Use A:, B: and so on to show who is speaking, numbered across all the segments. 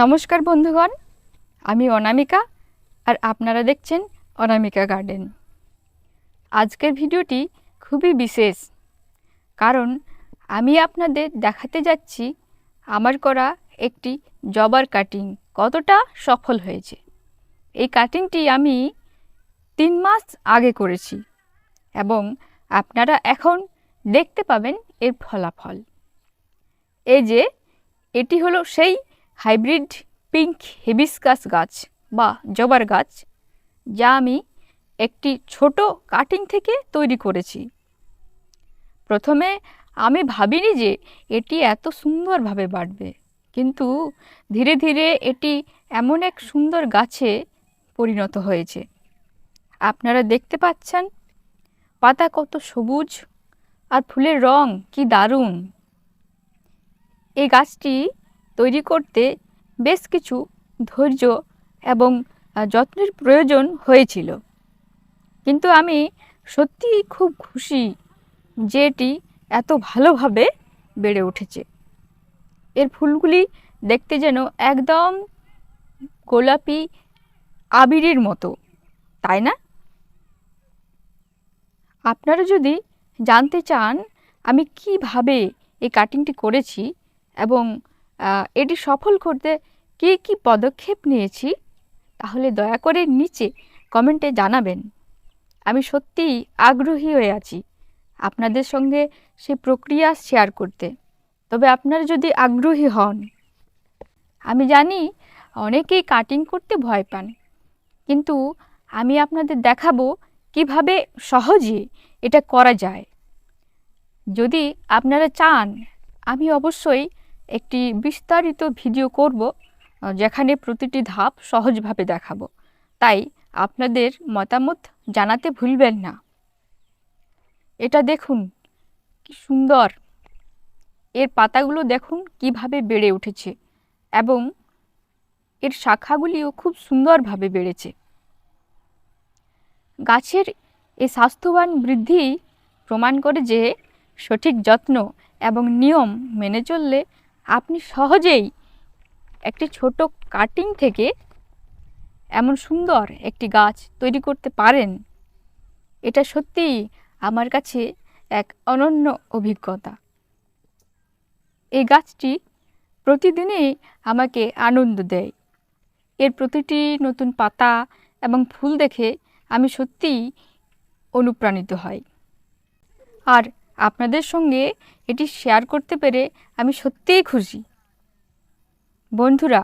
A: নমস্কার বন্ধুগণ, আমি অনামিকা আর আপনারা দেখছেন অনামিকা গার্ডেন। আজকের ভিডিওটি খুবই বিশেষ, কারণ আমি আপনাদের দেখাতে যাচ্ছি আমার করা একটি জবার কাটিং কতটা সফল হয়েছে। এই কাটিংটি আমি তিন মাস আগে করেছি এবং আপনারা এখন দেখতে পাবেন এর ফলাফল। এই যে, এটি হলো সেই হাইব্রিড পিঙ্ক হেবিস্কাস গাছ বা জবার গাছ, যা আমি একটি ছোট কাটিং থেকে তৈরি করেছি। প্রথমে আমি ভাবিনি যে এটি এত সুন্দরভাবে বাড়বে, কিন্তু ধীরে ধীরে এটি এমন এক সুন্দর গাছে পরিণত হয়েছে। আপনারা দেখতে পাচ্ছেন পাতা কত সবুজ আর ফুলের রং কি দারুণ। এই গাছটি তৈরি করতে বেশ কিছু ধৈর্য এবং যত্নের প্রয়োজন হয়েছিল। কিন্তু আমি সত্যিই খুব খুশি যে এটি এত ভালোভাবে বেড়ে উঠেছে। এর ফুলগুলি দেখতে যেন একদম গোলাপি আবিরের মতো, তাই না? আপনারা যদি জানতে চান আমি কীভাবে এই কাটিংটি করেছি এবং এটি সফল করতে কী কী পদক্ষেপ নিয়েছি, তাহলে দয়া করে নিচে কমেন্টে জানাবেন। আমি সত্যিই আগ্রহী হয়ে আছি আপনাদের সঙ্গে সেই প্রক্রিয়া শেয়ার করতে। তবে আপনারা যদি আগ্রহী হন, আমি জানি অনেকেই কাটিং করতে ভয় পান, কিন্তু আমি আপনাদের দেখাবো কীভাবে সহজে এটা করা যায়। যদি আপনারা চান, আমি অবশ্যই একটি বিস্তারিত ভিডিও করব যেখানে প্রতিটি ধাপ সহজভাবে দেখাবো। তাই আপনাদের মতামত জানাতে ভুলবেন না। এটা দেখুন, কি সুন্দর! এর পাতাগুলো দেখুন, কীভাবে বেড়ে উঠেছে এবং এর শাখাগুলিও খুব সুন্দরভাবে বেড়েছে। গাছের এই স্বাস্থ্যবান বৃদ্ধি প্রমাণ করে যে সঠিক যত্ন এবং নিয়ম মেনে চললে আপনি সহজেই একটি ছোট কাটিং থেকে এমন সুন্দর একটি গাছ তৈরি করতে পারেন। এটা সত্যিই আমার কাছে এক অনন্য অভিজ্ঞতা। এই গাছটি প্রতিদিনই আমাকে আনন্দ দেয়। এর প্রতিটি নতুন পাতা এবং ফুল দেখে আমি সত্যিই অনুপ্রাণিত হই। আর আপনাদের সঙ্গে এটি শেয়ার করতে পেরে আমি সত্যিই খুশি। বন্ধুরা,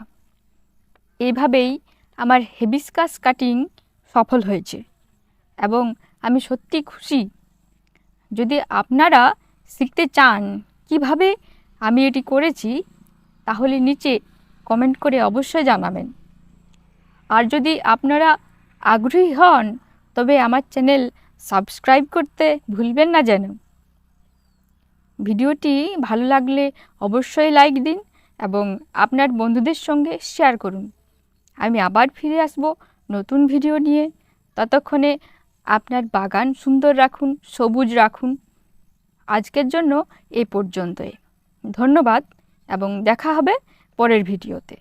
A: এভাবেই আমার হেবিস্কাস কাটিং সফল হয়েছে এবং আমি সত্যি খুশি। যদি আপনারা শিখতে চান কীভাবে আমি এটি করেছি, তাহলে নিচে কমেন্ট করে অবশ্যই জানাবেন। আর যদি আপনারা আগ্রহী হন, তবে আমার চ্যানেল সাবস্ক্রাইব করতে ভুলবেন না যেন। ভিডিওটি ভালো লাগলে অবশ্যই লাইক দিন এবং আপনার বন্ধুদের সঙ্গে শেয়ার করুন। আমি আবার ফিরে আসব নতুন ভিডিও নিয়ে। ততক্ষণে আপনার বাগান সুন্দর রাখুন, সবুজ রাখুন। আজকের জন্য এ পর্যন্তই। ধন্যবাদ এবং দেখা হবে পরের ভিডিওতে।